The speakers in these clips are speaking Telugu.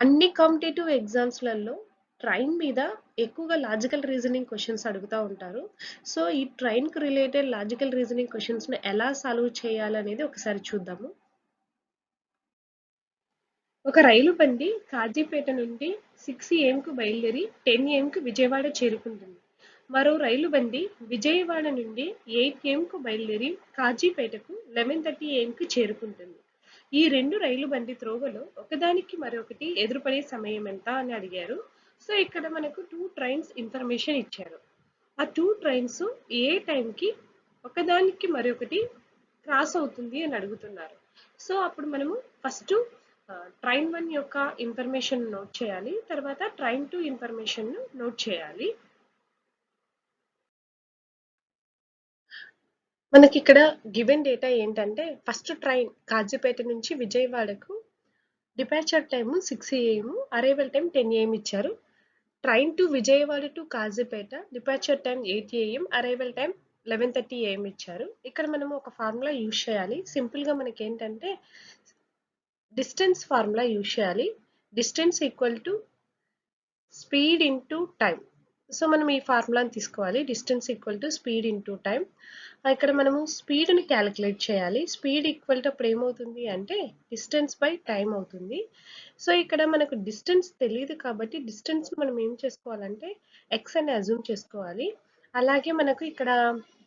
అన్ని కాంపిటేటివ్ ఎగ్జామ్స్‌లలో ట్రైన్ మీద ఎక్కువగా లాజికల్ రీజనింగ్ క్వశ్చన్స్ అడుగుతా ఉంటారు. సో, ఈ ట్రైన్‌కి రిలేటెడ్ లాజికల్ రీజనింగ్ క్వెషన్స్‌ని ఎలా సాల్వ్ చేయాలనేది ఒకసారి చూద్దాము. ఒక రైలు బండి కాజీపేట నుండి సిక్స్ ఏఎంకు బయలుదేరి 10 ఏఎంకు విజయవాడ చేరుకుంటుంది. మరో రైలు బండి విజయవాడ నుండి ఎయిట్ ఏఎంకు బయలుదేరి కాజీపేటకు 11:30 ఏఎంకు చేరుకుంటుంది. ఈ రెండు రైలు బండి త్రోవలో ఒకదానికి మరొకటి ఎదురుపడే సమయం ఎంత అని అడిగారు. సో, ఇక్కడ మనకు టూ ట్రైన్స్ ఇన్ఫర్మేషన్ ఇచ్చారు. ఆ టూ ట్రైన్స్ ఏ టైంకి ఒకదానికి మరొకటి క్రాస్ అవుతుంది అని అడుగుతున్నారు. సో, అప్పుడు మనము ఫస్ట్ ట్రైన్ వన్ యొక్క ఇన్ఫర్మేషన్ నోట్ చేయాలి. తర్వాత ట్రైన్ 2 ఇన్ఫర్మేషన్‌ను నోట్ చేయాలి. మనకి ఇక్కడ గివెన్ డేటా ఏంటంటే ఫస్ట్ ట్రైన్ కాజీపేట నుంచి విజయవాడకు departure time six AM, arrival time ten AM ఇచ్చారు. Train two Vijayawada to Kazipet departure time eight AM, arrival time 11:30 AM ఇచ్చారు. ఇక్కడ మనము ఒక ఫార్ములా యూజ్ చేయాలి. సింపుల్‌గా మనకేంటంటే డిస్టెన్స్ ఫార్ములా యూజ్ చేయాలి. Distance equal to speed into time so, మనం ఈ ఫార్ములాని తీసుకోవాలి. Distance equal to speed into time ఇక్కడ మనము స్పీడ్‌ని క్యాలిక్యులేట్ చేయాలి. స్పీడ్ ఈక్వల్ టు అప్పుడు ఏమవుతుంది అంటే డిస్టెన్స్ బై టైం అవుతుంది. సో, ఇక్కడ మనకు డిస్టెన్స్ తెలియదు కాబట్టి డిస్టెన్స్ మనం ఏం చేసుకోవాలంటే ఎక్స్ అని అజ్యూమ్ చేసుకోవాలి. అలాగే మనకు ఇక్కడ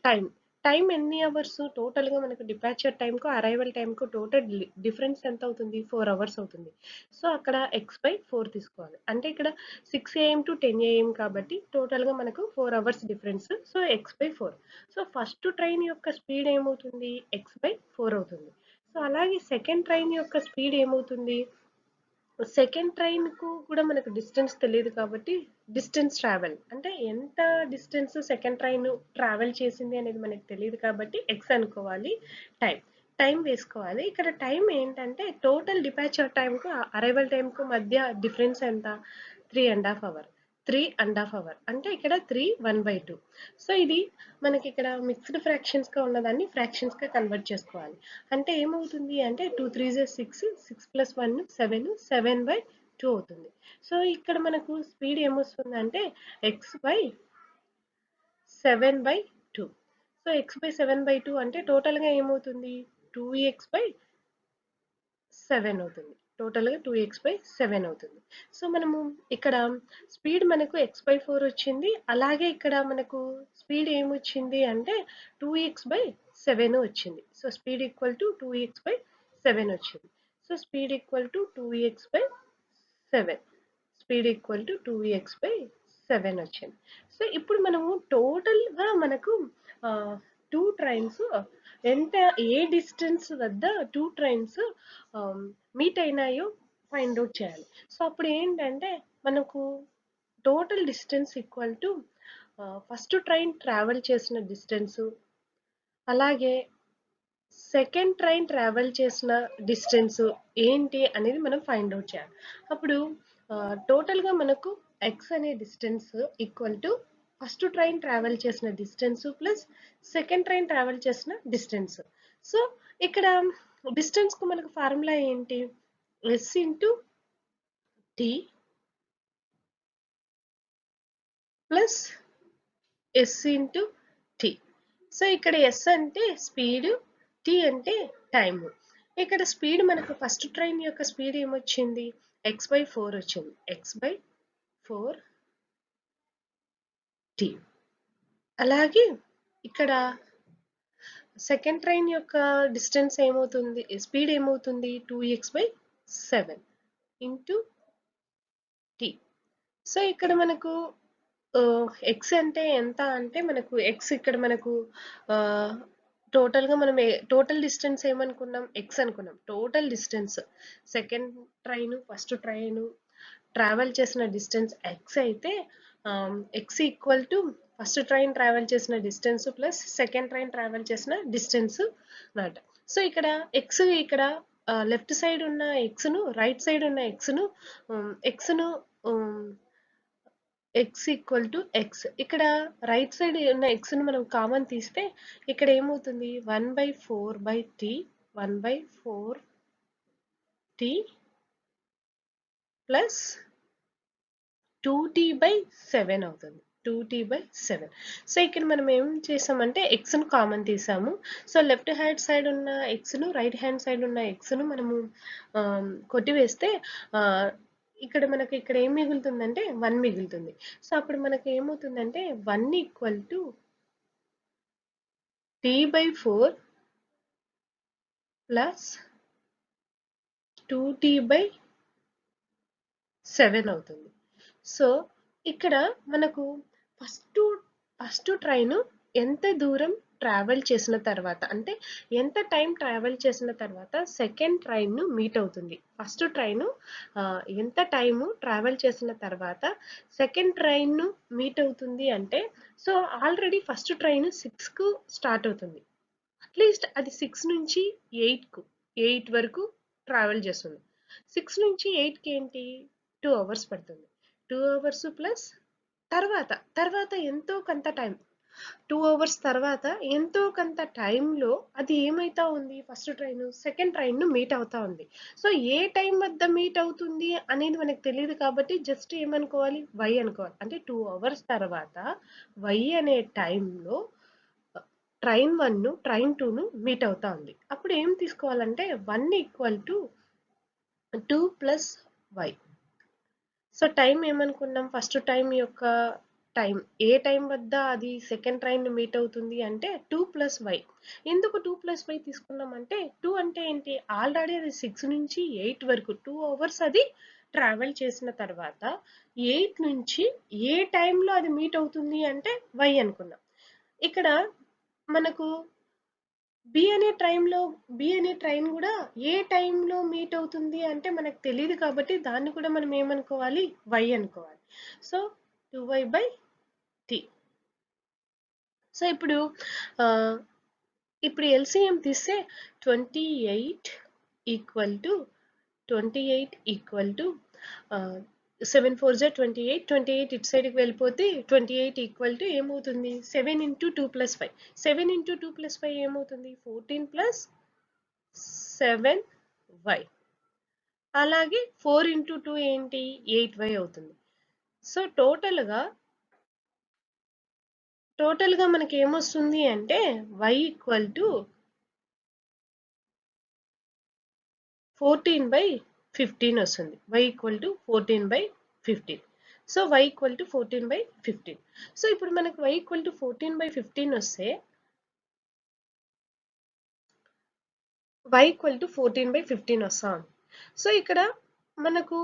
టైం టైం ఎన్ని అవర్స్ టోటల్‌గా మనకు డిపాచర్ టైంకు అరైవల్ టైంకు టోటల్ డిఫరెన్స్ ఎంత అవుతుంది? ఫోర్ అవర్స్ అవుతుంది. సో, అక్కడ ఎక్స్ బై ఫోర్ తీసుకోవాలి. అంటే ఇక్కడ సిక్స్ ఏఎం టు 10 ఏఎం కాబట్టి టోటల్‌గా మనకు four hours difference. So, X by four so, first train యొక్క స్పీడ్ ఏమవుతుంది? ఎక్స్ బై ఫోర్ అవుతుంది. సో, అలాగే సెకండ్ ట్రైన్ యొక్క స్పీడ్ ఏమవుతుంది? సెకండ్ ట్రైన్‌కు కూడా మనకు డిస్టెన్స్ తెలియదు కాబట్టి డిస్టెన్స్ ట్రావెల్ అంటే ఎంత డిస్టెన్స్ సెకండ్ ట్రైన్ ట్రావెల్ చేసింది అనేది మనకు తెలియదు కాబట్టి ఎక్స్ అనుకోవాలి. టైం టైం వేసుకోవాలి. ఇక్కడ టైం ఏంటంటే టోటల్ డిపాచర్ టైంకు అరైవల్ టైంకు మధ్య డిఫరెన్స్ ఎంత? Three and half hour. Three and half hour. అంటే ఇక్కడ 3 1/2. సో, ఇది మనకి ఇక్కడ మిక్స్డ్ ఫ్రాక్షన్స్‌గా ఉన్నదాన్ని ఫ్రాక్షన్స్‌గా కన్వర్ట్ చేసుకోవాలి. అంటే ఏమవుతుంది అంటే టూ త్రీ జే సిక్స్ సిక్స్ ప్లస్ 1 7, 7/2 అవుతుంది. సో, ఇక్కడ మనకు స్పీడ్ ఏమొస్తుందంటే X by 7/2. So, X by 7/2 అంటే టోటల్‌గా ఏమవుతుంది? టూ ఎక్స్ బై సెవెన్ అవుతుంది. టోటల్‌గా టూ ఎక్స్ బై సెవెన్ అవుతుంది. సో, మనము ఇక్కడ స్పీడ్ మనకు ఎక్స్ బై ఫోర్ వచ్చింది. అలాగే ఇక్కడ మనకు స్పీడ్ ఏమొచ్చింది అంటే టూ ఎక్స్ బై సెవెన్ వచ్చింది. So, speed equal to two X by seven వచ్చింది. So, speed equal to two X by seven speed equal to two X by seven వచ్చింది. సో, ఇప్పుడు మనము టోటల్‌గా మనకు టూ ట్రైన్స్ ఎంత ఏ డిస్టెన్స్ వద్ద టూ ట్రైన్స్ మీట్ అయినాయో ఫైండ్ అవుట్ చేయాలి. సో, అప్పుడు ఏంటంటే మనకు total distance equal to first train travel చేసిన డిస్టెన్స్ అలాగే సెకండ్ ట్రైన్ ట్రావెల్ చేసిన డిస్టెన్స్ ఏంటి అనేది మనం ఫైండ్ అవుట్ చేయాలి. అప్పుడు టోటల్‌గా మనకు ఎక్స్ అనే distance equal to first train travel చేసిన distance plus second train travel చేసిన డిస్టెన్స్. సో, ఇక్కడ డిస్టెన్స్‌కు మనకు ఫార్ములా ఏంటి? S into T plus S into T. So, ఇక్కడ ఎస్ అంటే స్పీడ్, టీ అంటే టైము ఇక్కడ స్పీడ్ మనకు ఫస్ట్ ట్రైన్ యొక్క స్పీడ్ ఏమొచ్చింది? ఎక్స్ బై ఫోర్ వచ్చింది. X by four T. అలాగే ఇక్కడ సెకండ్ ట్రైన్ యొక్క డిస్టెన్స్ ఏమవుతుంది? స్పీడ్ ఏమవుతుంది? Two X by seven into T. So, ఇక్కడ మనకు ఎక్స్ అంటే ఎంత అంటే మనకు ఎక్స్ ఇక్కడ మనకు టోటల్‌గా మనం టోటల్ డిస్టెన్స్ ఏమనుకున్నాం? ఎక్స్ అనుకున్నాం. Total distance second train, first train travel చేసిన డిస్టెన్స్ ఎక్స్ అయితే X equal to first train travel చేసిన distance plus second train travel చేసిన డిస్టెన్స్ అన్నమాట. సో, ఇక్కడ ఎక్స్ ఇక్కడ uh, లెఫ్ట్ సైడ్ ఉన్న ఎక్స్‌ను, రైట్ సైడ్ ఉన్న ఎక్స్‌ను ఎక్స్‌ను ఎక్స్ ఈక్వల్ టు ఎక్స్. ఇక్కడ రైట్ సైడ్ ఉన్న ఎక్స్ను మనం కామన్ తీస్తే ఇక్కడ ఏమవుతుంది? One by four by T one by four T plus two T by seven అవుతుంది. Two T by seven. So ఇక్కడ మనం ఏం చేసామంటే ఎక్స్ను కామన్ తీసాము. సో లెఫ్ట్ హ్యాండ్ సైడ్ ఉన్న ఎక్స్ను రైట్ హ్యాండ్ సైడ్ ఉన్న ఎక్స్ను మనము కొట్టివేస్తే ఇక్కడ మనకి ఇక్కడ ఏం మిగులుతుందంటే వన్ మిగులుతుంది. సో అప్పుడు మనకి ఏమవుతుందంటే one equal to T by four plus two T by seven అవుతుంది. సో ఇక్కడ మనకు ఫస్ట్ ఫస్ట్ ట్రైన్ ఎంత దూరం ట్రావెల్ చేసిన తర్వాత అంటే ఎంత టైం ట్రావెల్ చేసిన తర్వాత సెకండ్ ట్రైన్ మీట్ అవుతుంది. ఫస్ట్ ట్రైన్ ఎంత టైము ట్రావెల్ చేసిన తర్వాత సెకండ్ ట్రైన్ను మీట్ అవుతుంది అంటే సో ఆల్రెడీ ఫస్ట్ ట్రైన్ సిక్స్కు స్టార్ట్ అవుతుంది. అట్లీస్ట్ అది సిక్స్ నుంచి ఎయిట్కు ఎయిట్ వరకు ట్రావెల్ చేస్తుంది. సిక్స్ నుంచి ఎయిట్కి ఏంటి? టూ అవర్స్ పడుతుంది. టూ అవర్స్ ప్లస్ తర్వాత తర్వాత ఎంతో కొంత టైం. టూ అవర్స్ తర్వాత ఎంతో కొంత టైంలో అది ఏమైతా ఉంది? ఫస్ట్ ట్రైన్ సెకండ్ ట్రైన్ను మీట్ అవుతా ఉంది. సో ఏ టైం వద్ద మీట్ అవుతుంది అనేది మనకు తెలియదు కాబట్టి జస్ట్ ఏమనుకోవాలి? వై అనుకోవాలి. అంటే టూ అవర్స్ తర్వాత వై అనే టైంలో ట్రైన్ వన్ ట్రైన్ టూను మీట్ అవుతా ఉంది. అప్పుడు ఏం తీసుకోవాలంటే one equal to two plus Y. So time ఏమనుకున్నాం? ఫస్ట్ టైం యొక్క టైం ఏ టైం వద్ద అది సెకండ్ ట్రైన్ మీట్ అవుతుంది అంటే టూ ప్లస్ వై. ఎందుకు టూ ప్లస్ వై తీసుకున్నాం అంటే టూ అంటే ఏంటి? ఆల్రెడీ అది సిక్స్ నుంచి ఎయిట్ వరకు టూ అవర్స్ అది ట్రావెల్ చేసిన తర్వాత ఎయిట్ నుంచి ఏ టైంలో అది మీట్ అవుతుంది అంటే వై అనుకున్నాం. ఇక్కడ మనకు బి అనే ట్రైన్లో బి అనే ట్రైన్ కూడా ఏ టైంలో మీట్ అవుతుంది అంటే మనకు తెలియదు కాబట్టి దాన్ని కూడా మనం ఏమనుకోవాలి? వై అనుకోవాలి. So two Y by T. So ఇప్పుడు ఇప్పుడు ఎల్సిఎం తీస్తే twenty eight equal to twenty eight equal to seven four జా ట్వంటీ ఎయిట్ ట్వంటీ ఎయిట్ ఇటు సైడ్కి వెళ్ళిపోతే ట్వంటీ ఎయిట్ ఈక్వల్ టు ఏమవుతుంది? Seven into two plus five. Seven into two plus five ఏమవుతుంది? Fourteen plus seven Y. అలాగే ఫోర్ ఇంటూ టూ ఏంటి? ఎయిట్ వై అవుతుంది. సో టోటల్గా టోటల్గా మనకి ఏమొస్తుంది అంటే Y equal to fourteen by fifteen వస్తుంది. Y equal to fourteen by fifteen so y equal to fourteen by fifteen so ఇప్పుడు మనకు y equal to fourteen by fifteen వస్తే y equal to fourteen by fifteen వస్తాం. సో ఇక్కడ మనకు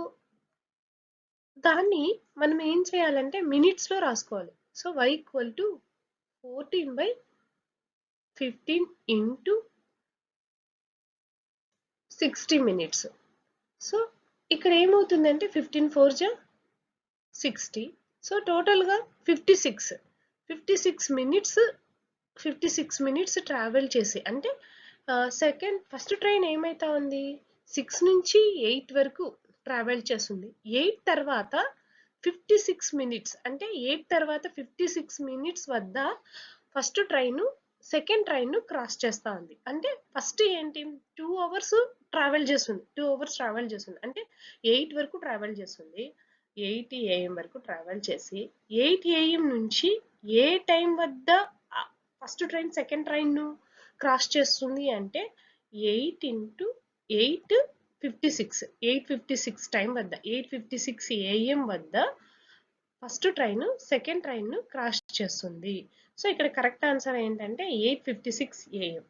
దాన్ని మనం ఏం చేయాలంటే మినిట్స్లో రాసుకోవాలి. So y equal to fourteen by fifteen into sixty minutes so ఇక్కడ ఏమవుతుందంటే ఫిఫ్టీన్ ఫోర్ జా సిక్స్టీ సో టోటల్గా fifty six fifty six minutes fifty six minutes travel చేసి అంటే సెకండ్ ఫస్ట్ ట్రైన్ ఏమైతా ఉంది? సిక్స్ నుంచి ఎయిట్ వరకు ట్రావెల్ చేస్తుంది. ఎయిట్ తర్వాత ఫిఫ్టీ సిక్స్ మినిట్స్ అంటే ఎయిట్ తర్వాత ఫిఫ్టీ సిక్స్ మినిట్స్ వద్ద first train second train cross చేస్తూ ఉంది. అంటే ఫస్ట్ ఏంటి? టూ అవర్స్ ట్రావెల్ చేస్తుంది. టూ అవర్స్ ట్రావెల్ చేస్తుంది. అంటే ఎయిట్ వరకు ట్రావెల్ చేస్తుంది. ఎయిట్ ఏఎం వరకు ట్రావెల్ చేసి ఎయిట్ ఏఎం నుంచి ఏ టైం వద్ద ఫస్ట్ ట్రైన్ సెకండ్ ట్రైన్ను క్రాస్ చేస్తుంది అంటే eight into eight fifty six eight fifty six time వద్ద ఎయిట్ ఫిఫ్టీ సిక్స్ ఏఎం వద్ద ఫస్ట్ ట్రైన్ సెకండ్ ట్రైన్ను క్రాస్ చేస్తుంది. సో ఇక్కడ కరెక్ట్ ఆన్సర్ ఏంటంటే ఎయిట్ ఫిఫ్టీ సిక్స్ ఏఎం